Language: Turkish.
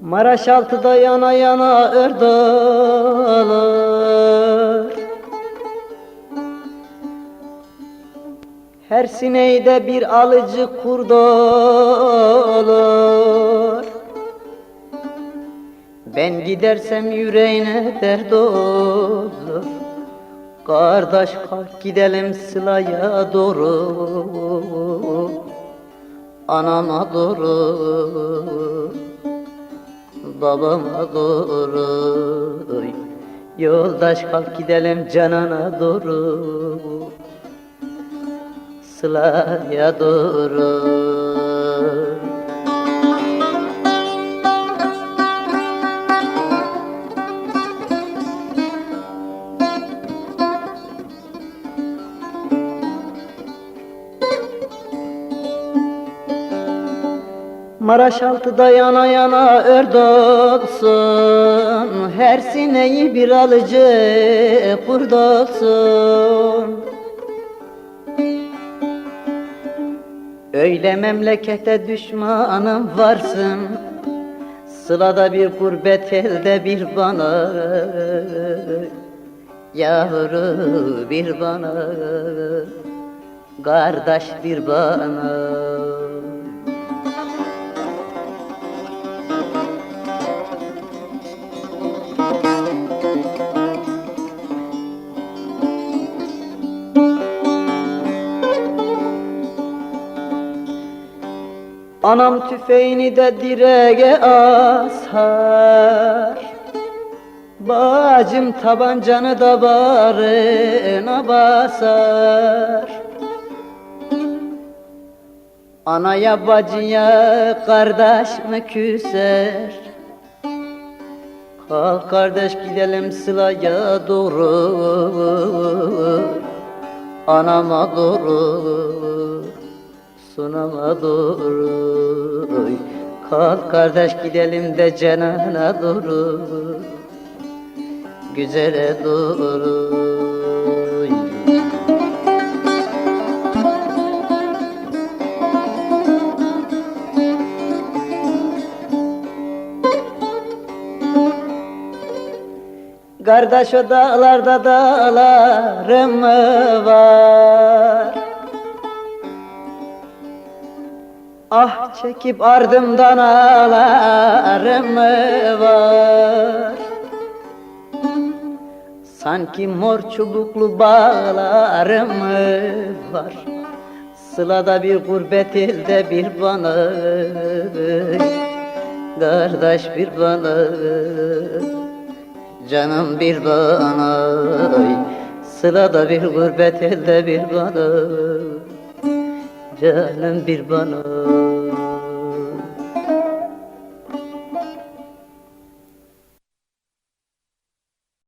Maraş altıda yana yana ırdalar. Her sineyde bir alıcı kurdalar. Ben gidersem yüreğine dert olur. Kardeş kalk gidelim sılaya doğru. Anama doğru. Babama doğru. Yoldaş kalk gidelim canana doğru. Sılaya doğru Maraş altıda yana yana ördolsun Her sineyi bir alıcı kurdolsun Öyle memlekete düşmanım varsın. Sılada bir gurbet elde bir bana. Yavru bir bana. Kardeş bir bana Anam tüfeğini de direğe asar. Bacım tabancanı da bağrına basar. Anaya bacıya kardeş mi küser? Kalk kardeş gidelim sılaya doğru. Anama doğru Sunama doğru. Kalk kardeş gidelim de cenana doğru. Güzele doğru. Kardeş o dağlarda dağlarım var Ah çekip ardımdan ağlarım var? Sanki mor çubuklu bağlarım var? Sılada bir gurbet elde bir bana Kardeş bir bana Canım bir bana Sılada bir gurbet elde bir bana Canım bir bana.